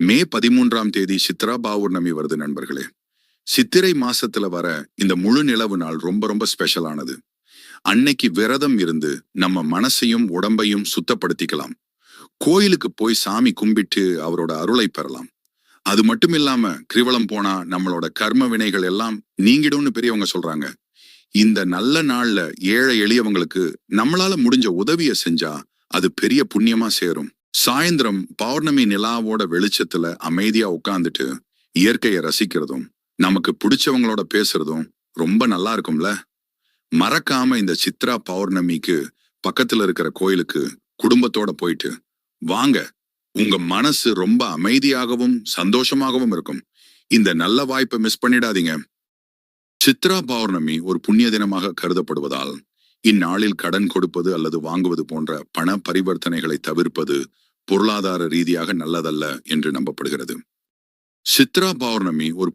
மே பதிமூன்றாம் தேதி சித்ரா பௌர்ணமி வருது நண்பர்களே. சித்திரை மாசத்துல வர இந்த முழு நிலவு நாள் ரொம்ப ரொம்ப ஸ்பெஷலானது அன்னைக்கு விரதம் இருந்து நம்ம மனசையும் உடம்பையும் சுத்தப்படுத்திக்கலாம். கோயிலுக்கு போய் சாமி கும்பிட்டு அவரோட அருளை பெறலாம். அது மட்டும் இல்லாம கிரிவலம் போனா நம்மளோட கர்ம வினைகள் எல்லாம் நீங்கிடும்னு பெரியவங்க சொல்றாங்க. இந்த நல்ல நாள்ல ஏழை எளியவங்களுக்கு நம்மளால முடிஞ்ச உதவிய செஞ்சா அது பெரிய புண்ணியமா சேரும். சாயந்தரம் பௌர்ணமி நிலாவோட வெளிச்சத்துல அமைதியா உட்கார்ந்துட்டு இயற்கையை ரசிக்கிறதும் நமக்கு பிடிச்சவங்களோட பேசுறதும் ரொம்ப நல்லா இருக்கும்ல? மறக்காம இந்த சித்ரா பௌர்ணமிக்கு பக்கத்துல இருக்கிற கோயிலுக்கு குடும்பத்தோட போயிட்டு வாங்க. உங்க மனசு ரொம்ப அமைதியாகவும் சந்தோஷமாகவும் இருக்கும். இந்த நல்ல வாய்ப்பை மிஸ் பண்ணிடாதீங்க. சித்ரா பௌர்ணமி ஒரு புண்ணிய தினமாக கருதப்படுவதால் இந்நாளில் கடன் கொடுப்பது அல்லது வாங்குவது போன்ற பண பரிவர்த்தனைகளை தவிர்ப்பது பொருளாதார ரீதியாக நல்லதல்ல என்று நம்பப்படுகிறது. சித்ரா பௌர்ணமி ஒரு